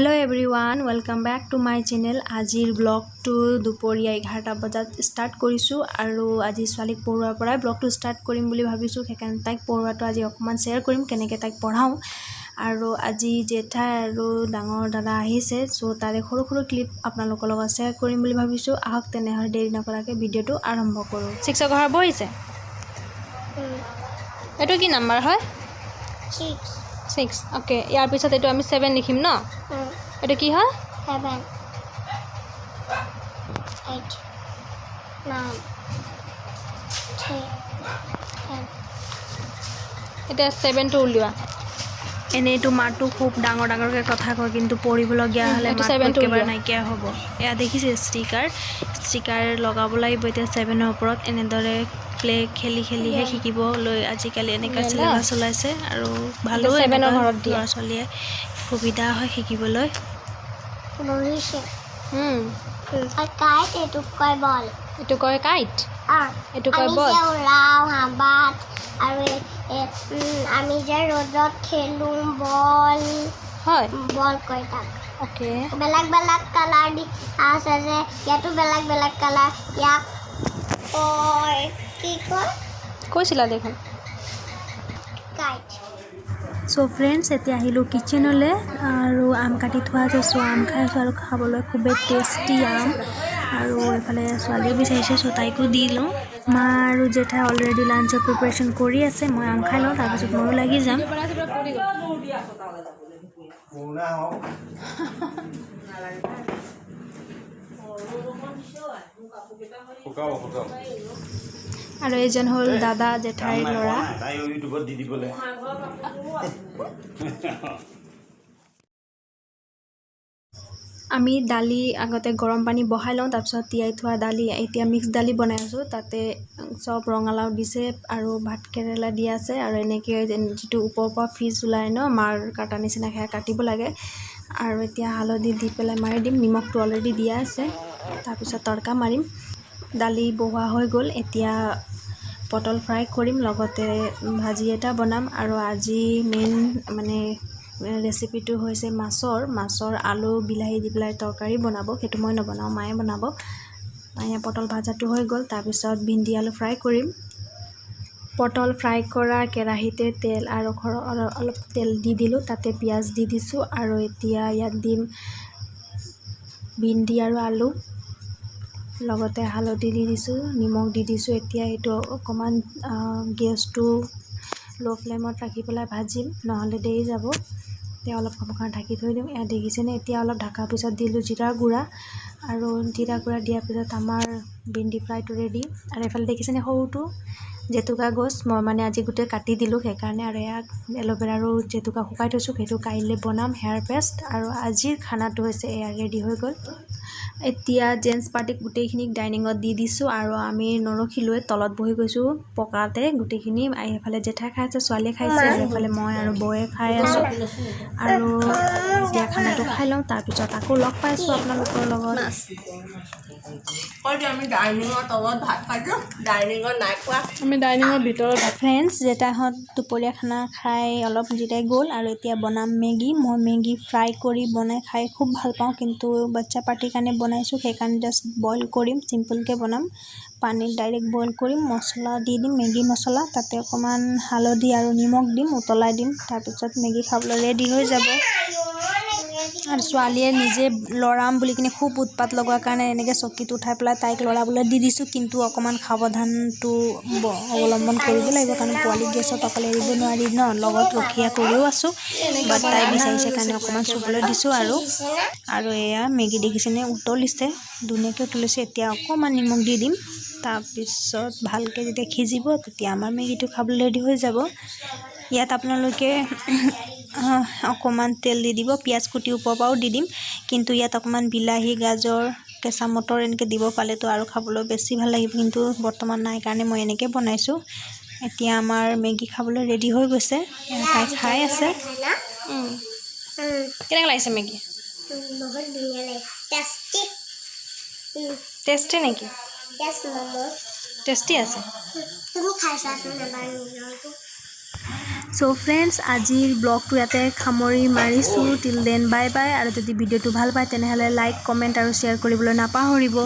Hello' everyone welcome back to my channel আজিৰ ব্লগটো দুপৰীয়া এঘাৰটা বজাত ষ্টাৰ্ট কৰিছোঁ আৰু আজি ছোৱালীক পঢ়োৱাৰ পৰাই ব্লগটো ষ্টাৰ্ট কৰিম বুলি ভাবিছোঁ সেইকাৰণে তাইক পঢ়োৱাটো আজি অকণমান শ্বেয়াৰ কৰিম কেনেকৈ তাইক পঢ়াওঁ। আৰু আজি জেঠাই আৰু ডাঙৰ দাদা আহিছে চ' তাৰে সৰু সৰু ক্লিপ আপোনালোকৰ লগত শ্বেয়াৰ কৰিম বুলি ভাবিছোঁ। আহক তেনেহ'লে দেৰি নকৰাকৈ ভিডিঅ'টো আৰম্ভ কৰোঁ। ছিক্সৰ ঘৰ বহিছে এইটো কি নাম্বাৰ হয়? Six, ছিক্স অ'কে ইয়াৰ পিছত এইটো আমি ছেভেন লিখিম ন? এইটো কি হয়? Nine, ten, ten. এতিয়া ছেভেনটো উলিওৱা এনেইতো মাতো খুব ডাঙৰ ডাঙৰকৈ কথা কয় কিন্তু পঢ়িবলগীয়া হ'লে এইটো একেবাৰে নাইকিয়া হ'ব। এয়া দেখিছে ষ্টিকাৰ। ষ্টিকাৰ লগাব লাগিব এতিয়া ছেভেনৰ ওপৰত। এনেদৰে প্লে খেলি খেলিহে শিকিবলৈ আজিকালি এনেকুৱা? চিলেবাছ ওলাইছে আৰু ভালো এতিয়া seven ৰ এনেকুৱা ঘৰত দিয়া। ল'ৰা ছোৱালীয়ে সুবিধা হয় শিকিবলৈ। Maurice. হুম, আৰু কাইট এইটোক কয় বল? এইটো কয় কাইট? আহ, এইটো কয় আমি বল? যে উৰাওঁ হাবাত আৰু আমি যে ৰ'দত খেলোঁ বল। হয়। বল কয় তাক অ'কে বেলেগ বেলেগ কালাৰ দি আছে যে ইয়াতো বেলেগ বেলেগ কালাৰ। ইয়াক কয় কি কয়? কৈছিলা দেখোন। কাইট। চ' ফ্ৰেণ্ডছ এতিয়া আহিলোঁ কিটচেনলৈ আৰু আম কাটি থোৱা আছে। চ' আম খাই আছোঁ আৰু খাবলৈ খুবেই টেষ্টি আম। আৰু এইফালে ছোৱালীও বিচাৰিছে চ' তাইকো দি লওঁ মা আৰু জেঠাই অলৰেডি লাঞ্চৰ প্ৰিপেৰেশ্যন কৰি আছে। মই আম খাই লওঁ তাৰপিছত ময়ো লাগি যাম। আৰু এইজন হ'ল দাদা জেঠাইৰ ল'ৰা। আমি দালি আগতে গৰম পানী বহাই লওঁ তাৰপিছত তিয়াই থোৱা দালি এতিয়া মিক্স দালি বনাই আছোঁ। তাতে চব ৰঙালাও দিছে আৰু ভাত কেৰেলা দিয়া আছে আৰু এনেকৈ যিটো ওপৰৰ পৰা ফিজ ওলাই ন মাৰ কাটা নিচিনা সেয়া কাটিব লাগে। আৰু এতিয়া হালধি দি পেলাই মাৰি দিম নিমখটো অলৰেডি দিয়া আছে। তাৰপিছত তৰকা মাৰিম। দালি বহোৱা হৈ গ'ল এতিয়া পটল ফ্ৰাই কৰিম লগতে ভাজি এটা বনাম। আৰু আজি মেইন মানে ৰেচিপিটো হৈছে মাছৰ। মাছৰ আলু বিলাহী দি পেলাই তৰকাৰী বনাব। সেইটো মই নবনাওঁ মায়ে বনাব। মায়ে পটল ভাজাটো হৈ গ'ল। তাৰপিছত ভিন্দি আলু ফ্ৰাই কৰিম। পটল ফ্ৰাই কৰা কেৰাহীতে তেল আৰু ঘৰ- অলপ অলপ তেল দি দিলোঁ। তাতে পিঁয়াজ দি দিছোঁ। আৰু এতিয়া ইয়াত দিম ভিন্দি আৰু আলু। লগতে হালধি দি দিছোঁ নিমখ দি দিছোঁ। এতিয়া এইটো অকণমান গেছটো ল' ফ্লেমত ৰাখি পেলাই ভাজিম নহ'লে দেৰি যাব। এতিয়া অলপ সময় ঢাকি থৈ দিম। এয়া দেখিছেনে? এতিয়া অলপ ঢাকাৰ পিছত দিলোঁ জিৰা গুড়া। আৰু জিৰা গুড়া দিয়াৰ পিছত আমাৰ ভিন্দি ফ্ৰাইটো ৰেডি আৰু এইফালে দেখিছেনে সৰুটো? জেতুকা গছ। মই মানে আজি গোটেই কাটি দিলোঁ সেইকাৰণে আৰু ইয়াক এল'ভেৰা আৰু জেতুকা শুকাই থৈছোঁ। সেইটো কাইলৈ বনাম হেয়াৰ পেষ্ট। আৰু আজিৰ খানাটো হৈছে এয়া ৰেডি হৈ গ'ল। এতিয়া জেণ্টছ পাৰ্টিক গোটেইখিনিক ডাইনিঙত দি দিছোঁ আৰু আমি নৰখিলোৱে তলত বহি গৈছোঁ পকাতে গোটেইখিনি এইফালে জেঠাই খাই আছে ছোৱালীয়ে খাইছে এইফালে মই আৰু বৌয়ে খাই আছোঁ। আৰু এতিয়া খানাটো খাই লওঁ তাৰপিছত আকৌ লগ পাইছোঁ আপোনালোকৰ লগত। আমি ডাইনিঙৰ তলত ভাত খাইছোঁ ডাইনিঙত নাই খোৱা। আমি ডাইনিঙৰ ভিতৰত ভাত ফ্ৰেণ্ডছ জেঠাইহঁত দুপৰীয়া খানা খাই অলপ জিৰাই গ'ল আৰু এতিয়া বনাম মেগী মই মেগী ফ্ৰাই কৰি বনাই খাই খুব ভালো পাওঁ কিন্তু বাচ্ছা পাৰ্টিৰ কাৰণে বনাইছোঁ সেইকাৰণে জাষ্ট বইল কৰিম চিম্পলকৈ বনাম। পানীত ডাইৰেক্ট বইল কৰিম মছলা দি দিম মেগী মছলা তাতে অকণমান হালধি আৰু নিমখ দিম উতলাই দিম তাৰপিছত মেগী খাবলৈ ৰেডি হৈ যাব। আৰু ছোৱালীয়ে নিজে লৰাম বুলি কিনে খুব উৎপাত লগোৱাৰ কাৰণে এনেকৈ চকীত উঠাই পেলাই তাইক লৰাবলৈ দি দিছোঁ, কিন্তু অকণমান সাৱধানটো অৱলম্বন কৰিব লাগিব, কাৰণ পোৱালীক গেছত অকলে এৰিব নোৱাৰি ন, লগত ৰখীয়া কৰিও আছোঁ বাট তাই বিচাৰিছে কাৰণে অকণমান চুবলৈ দিছোঁ আৰু আৰু এয়া মেগী দেখিছেনে, উতলিছে, ধুনীয়াকৈ উতলিছে, এতিয়া অকণমান নিমখ দি দিম, তাৰপিছত ভালকৈ যেতিয়া সিজিব তেতিয়া আমাৰ মেগীটো খাবলৈ ৰেডি হৈ যাব। ইয়াত আপোনালোকে অকণমান তেল দি দিব পিঁয়াজ কুটি ওপৰৰ পৰাও দি দিম। কিন্তু ইয়াত অকণমান বিলাহী গাজৰ কেঁচা মটৰ এনেকৈ দিব পালেতো আৰু খাবলৈ বেছি ভালো লাগিব। কিন্তু বৰ্তমান নাই কাৰণে মই এনেকৈ বনাইছোঁ। এতিয়া আমাৰ মেগী খাবলৈ ৰেডি হৈ গৈছে। তাই খাই আছে। কেনেকৈ লাগিছে মেগী? টেষ্টি নেকি? টেষ্টি আছে। চ' ফ্ৰেণ্ডছ আজিৰ ব্লগটো ইয়াতে সামৰি মাৰিছোঁ। টিল দেন বাই বাই আৰু যদি ভিডিঅ'টো ভালো পায়, তেনেহ'লে লাইক কমেণ্ট আৰু শ্বেয়াৰ কৰিবলৈ নাপাহৰিব।